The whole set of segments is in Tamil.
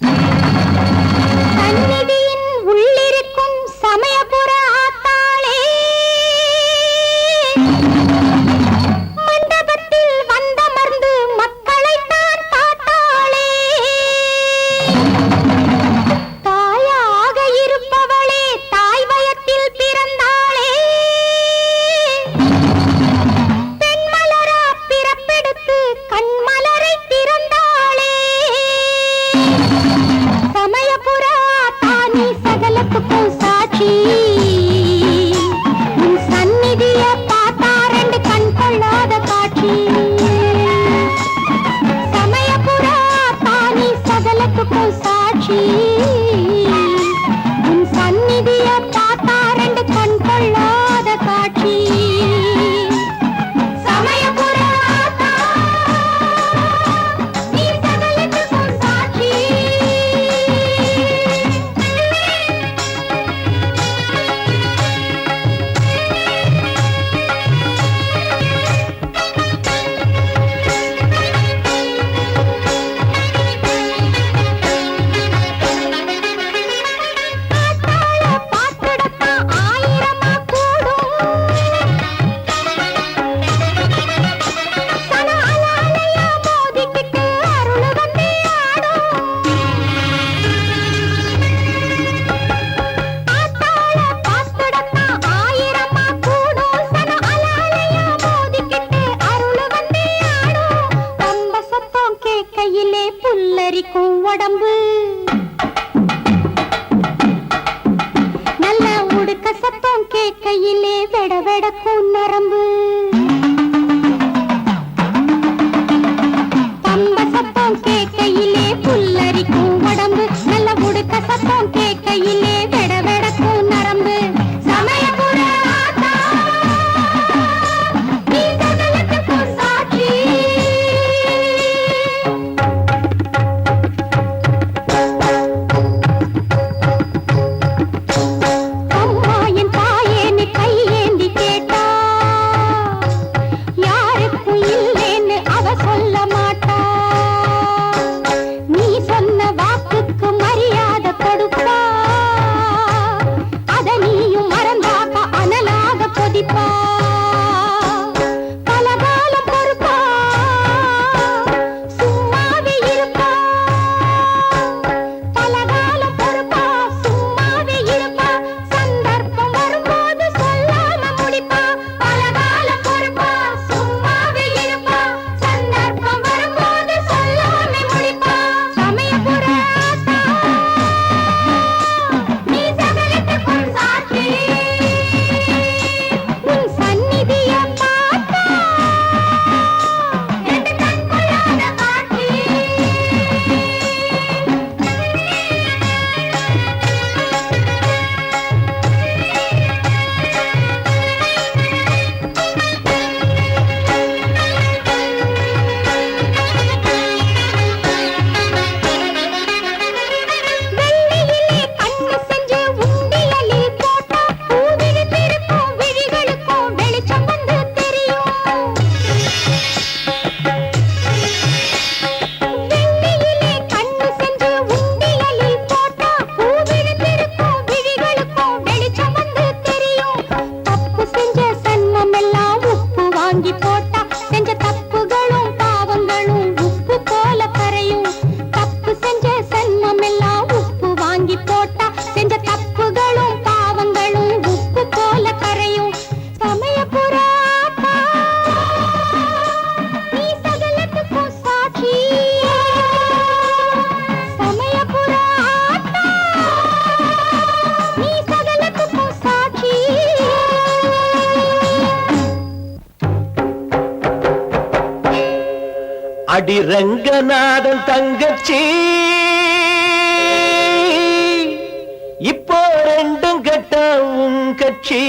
you Música. அடி ரங்கநாதன் தங்கச்சி. இப்போ ரெண்டும் கட்ட உன் கட்சி.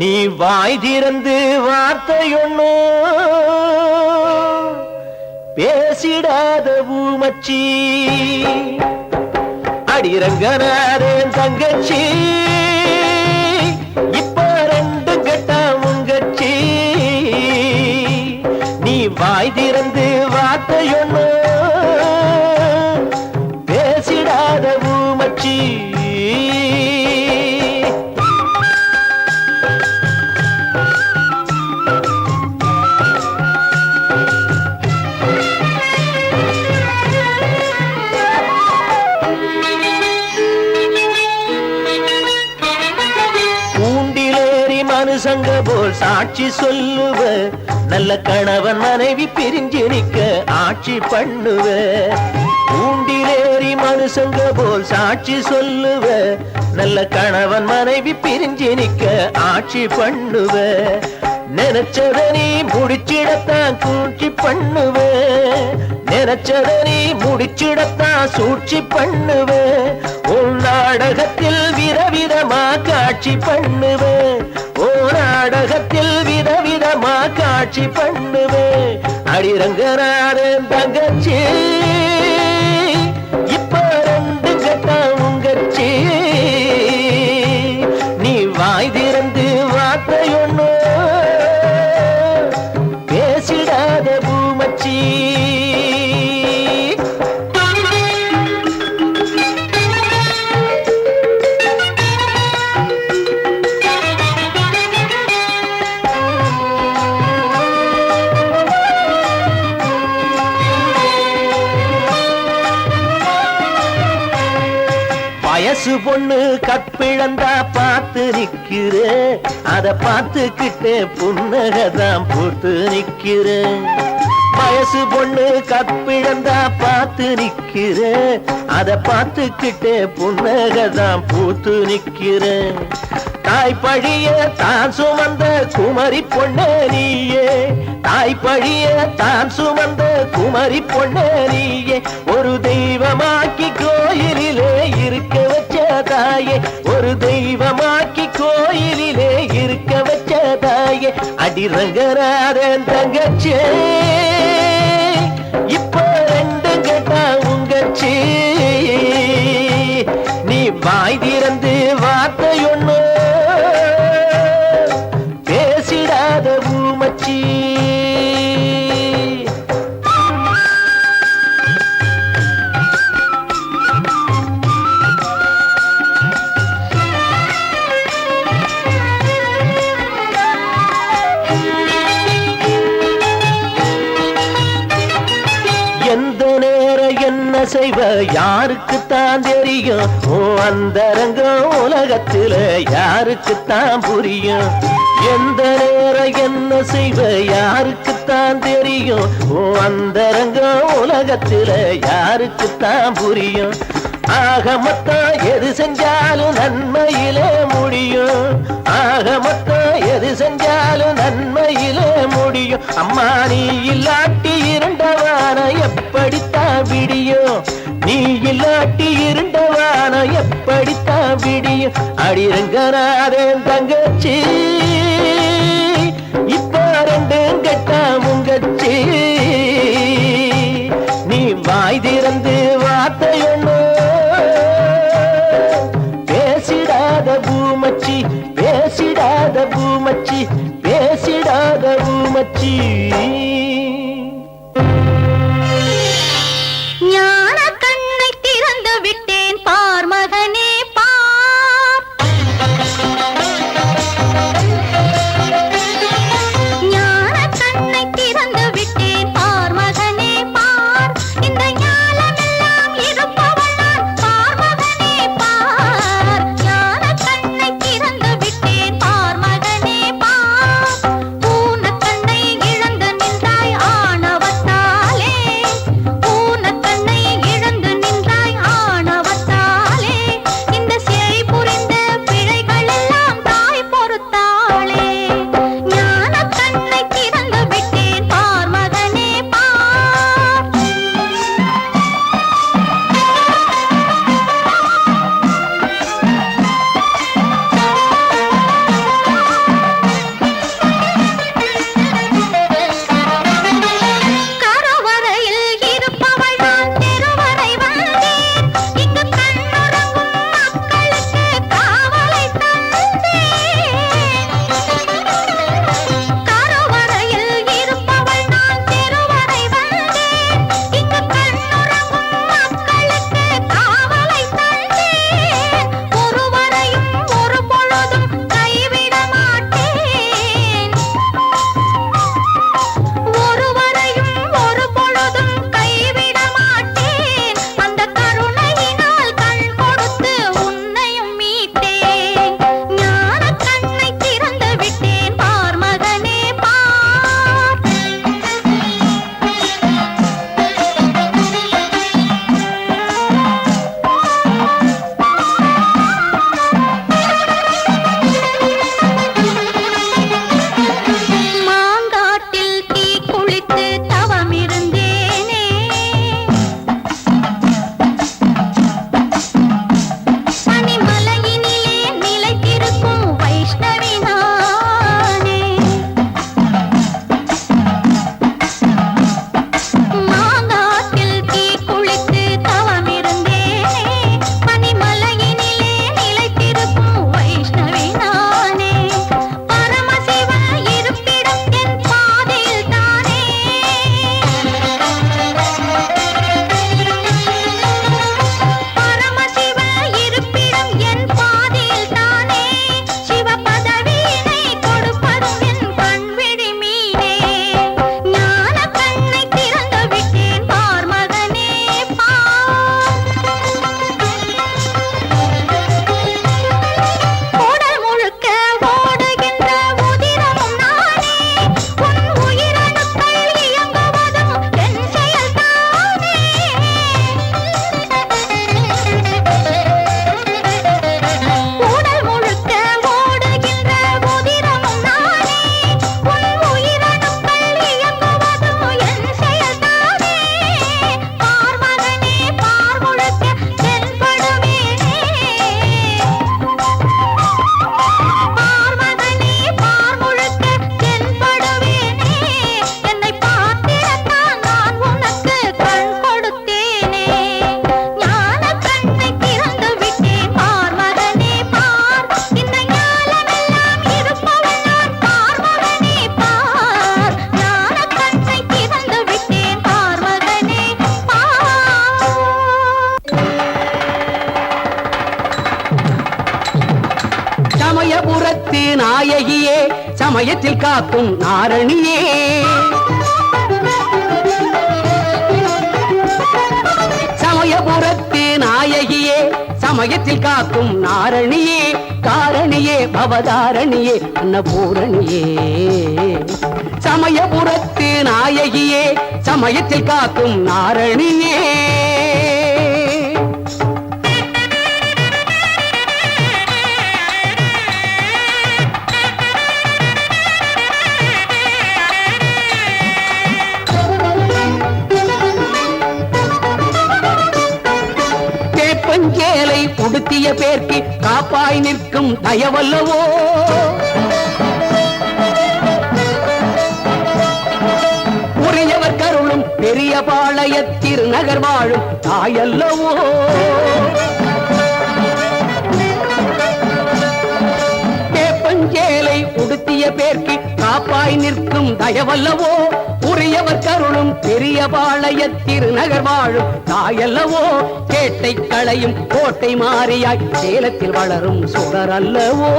நீ வாய் திறந்து வார்த்தையொன்னும் பேசிடாத பூமச்சி அடி ரங்கநாதன் தங்கச்சி. வாய் திறந்து வார்த்தையொன்னு பேசிடாத ஊமச்சி. சாட்சி சொல்லுவ நல்ல கணவன் மனைவி பிரிஞ்சு நிக்க ஆட்சி பண்ணுவ. கூண்டிலேறி மனுஷங்க போல் சாட்சி சொல்லுவ நல்ல கணவன் மனைவி பிரிஞ்சு நிக்க ஆட்சி பண்ணுவ. நினைச்சத நீ முடிச்சிடத்தான் கூட்சி பண்ணுவ. நினைச்சத நீ முடிச்சிடத்தான் சூழ்ச்சி பண்ணுவ. உன் நாடகத்தில் விதவிதமா காட்சி பண்ணுவேன் நாடகத்தில் விதவிதமா காட்சி பண்ணுவே. அடிரங்கநாதன் தங்கச்சி. வயசு பொண்ணு கற்பிழந்தா பார்த்து நிக்கிறேன் அத பார்த்துக்கிட்டே புன்னகதான் போட்டு நிற்கிற வயசு பொண்ணு கற்பிழந்தா பார்த்து நிக்கிறேன் அத பார்த்துக்கிட்டே புன்னகதான் பூத்து நிற்கிற தாய் தான் சுமந்த குமரி பொண்ணே நீயே. தாய் தான் சுமந்த குமரி பொண்ணே நீயே. ஒரு தெய்வமாக்கி கோயிலிலே இருக்க வச்ச தாயே. ஒரு தெய்வமாக்கி கோயிலிலே இருக்க வச்ச தாயே. அடி அடிரங்கராதன் தங்கச்சே. இப்போ ரெண்டு கேட்டா உங்கச்சி. நீ வாய்தி யாருக்குத்தான் புரியும்? எந்த நேரம் என்ன செய்வ? யாருக்குத்தான் தெரியும்? ஓ அந்தரங்கம் உலகத்துல யாருக்குத்தான் புரியும்? ஆக மொத்தம் எது செஞ்சாலும் நன்மையிலே முடியும். ஆக மொத்தம் எது செஞ்சாலும் நன்மையிலே முடியும். அம்மா நீ இல்லாட்டி இரண்டவான எப்படித்தான் விடியும்? நீ இல்லாட்டி இருண்டவான? எப்படித்தான் விடியும்? அடிரங்கநாதன் தங்கச்சி. இப்போ ரெண்டும் கட்டா முங்கச்சி. நீ வாய் திறந்து வார்த்தையொன்னு பேசிடாத பூமச்சி பேசிடாத பூமச்சி பேசிடாத பூமச்சி. சமயத்தில் காக்கும் நாரணியே. சமயபுரத்து நாயகியே சமயத்தில் காக்கும் நாரணியே காரணியே பவதாரணியே அன்னபூரணியே. சமயபுரத்து நாயகியே சமயத்தில் காக்கும் நாரணியே. நிற்கும் தயவல்லவோ உரியவர் கருளும் பெரிய பாளைய திருநகர் வாழும் தாயல்லவோ வேப்பஞ்சேலை உடுத்திய பேர்க்கு காப்பாய் நிற்கும் தயவல்லவோ பெரியவர் கருணும் பெரிய பாளைய திருநகர் வாழும் தாயல்லவோ? கேட்டை களையும் கோட்டை மாறியாய் சேலத்தில் வளரும் சுடர் அல்லவோ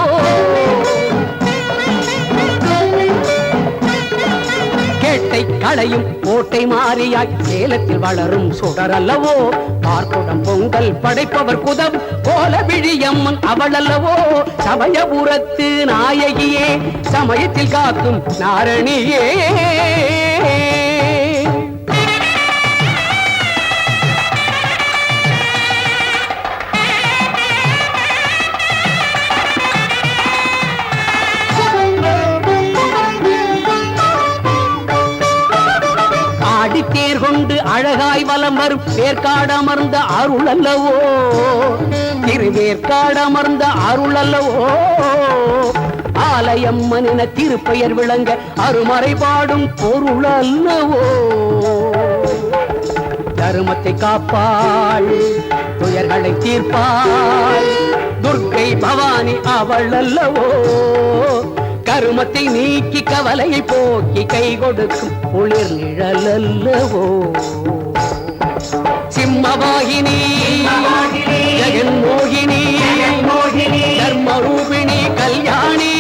கேட்டை களையும் கோட்டை மாறியாய் சேலத்தில் வளரும் சுடர் அல்லவோ பார்க்குடம் பொங்கல் படைப்பவர் குதம் கோல விழியம்மன் அவளல்லவோ. சமயபுரத்து நாயகியே சமயத்தில் காக்கும் நாரணியே. அழகாய் வலம் வரும் வேர்க்காடமர்ந்த அருள் அல்லவோ? திருவேற்காடமர்ந்த அருள் அல்லவோ? ஆலயம்மனின திருப்பெயர் விளங்க அருமறை பாடும் பொருள் அல்லவோ? தருமத்தை காப்பாள் துயர்களை தீர்ப்பாள் துர்க்கை பவானி அவள் அல்லவோ? கருமத்தை நீக்கி கவலையை போக்கி கை கொடுக்கும் குளிர் நிழல் அல்லவோ சிம்மவாகினி ஜெகன் மோகினி தர்மரூபிணி கல்யாணி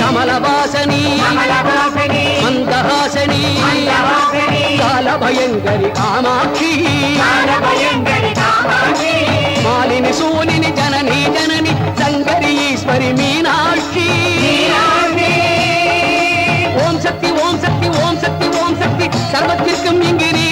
கமலவாசனி மந்தஹாசனி காலபயங்கரி காமாட்சி மாலினி சூலினி ஜனனி ஜனனி சங்கரி ஈஸ்வரி மீனாட்சி. ஓம் சக்தி ஓம் சக்தி ஓம் சக்தி ஓம் சக்தி. சர்வத்திற்கும் இங்கு நீ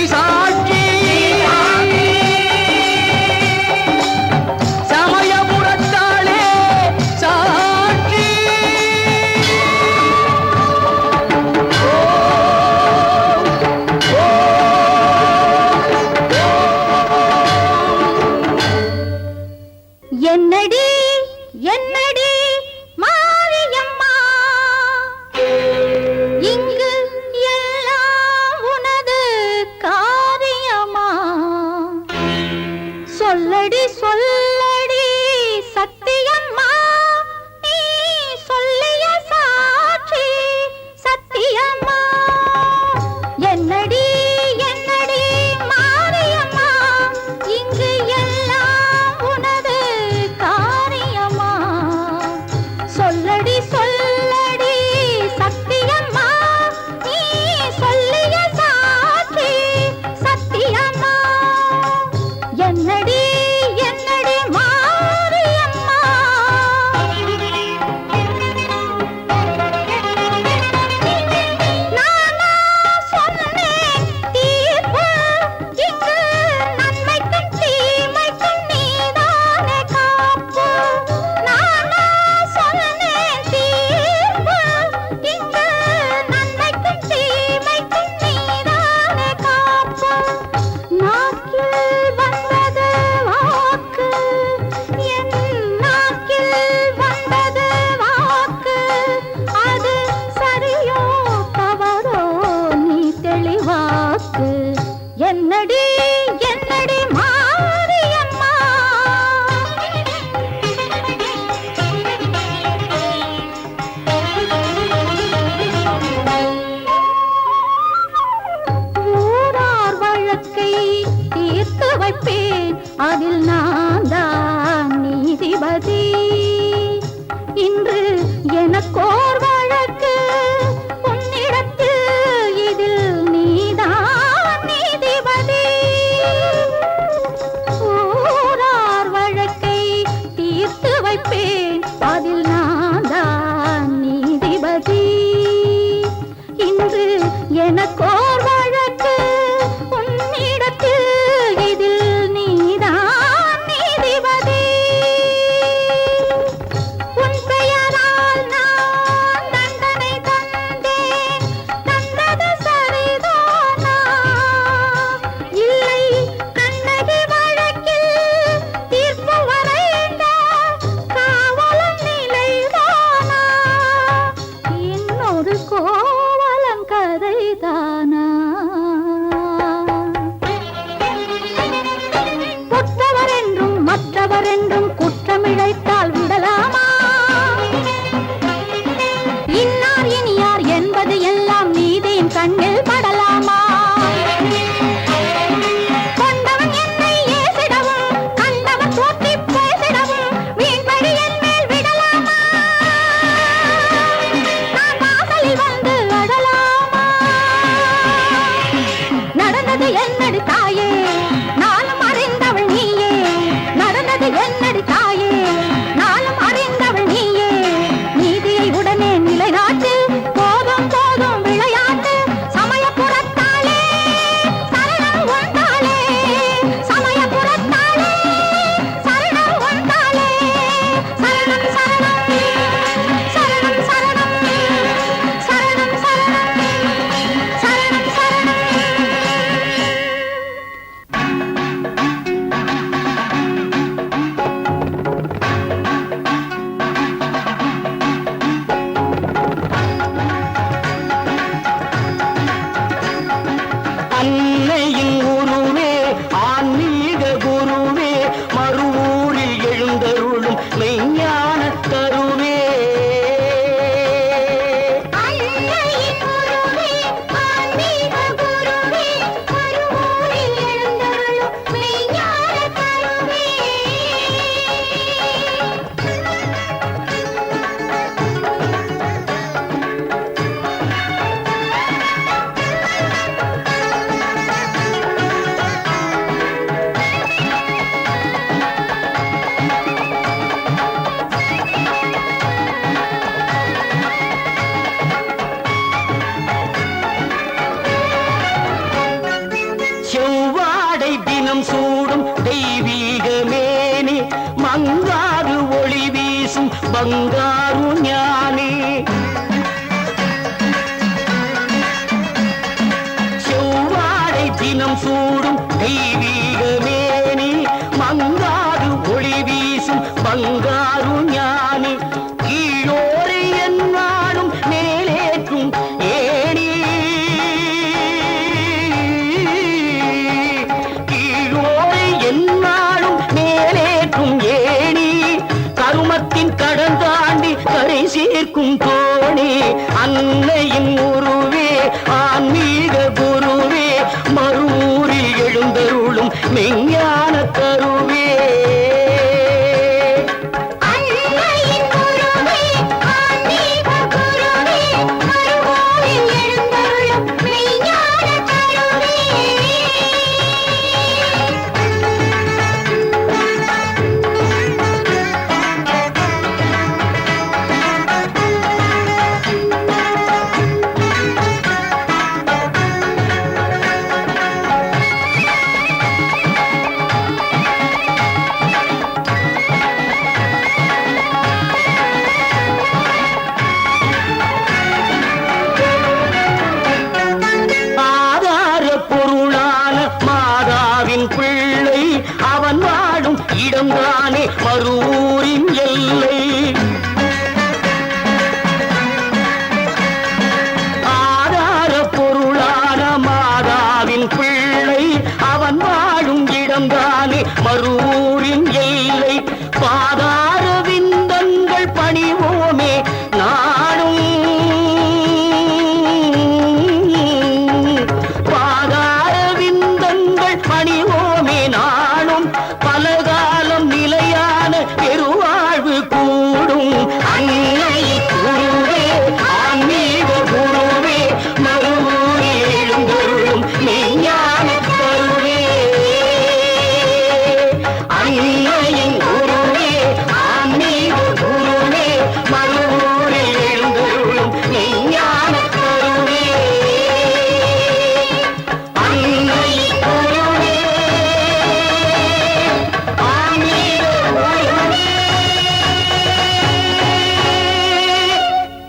தோணி அன்னையின் உருவே ஆன்மீக குருவே மறுவூரில் எழுந்தருளும் மெய்ஞான கருவே.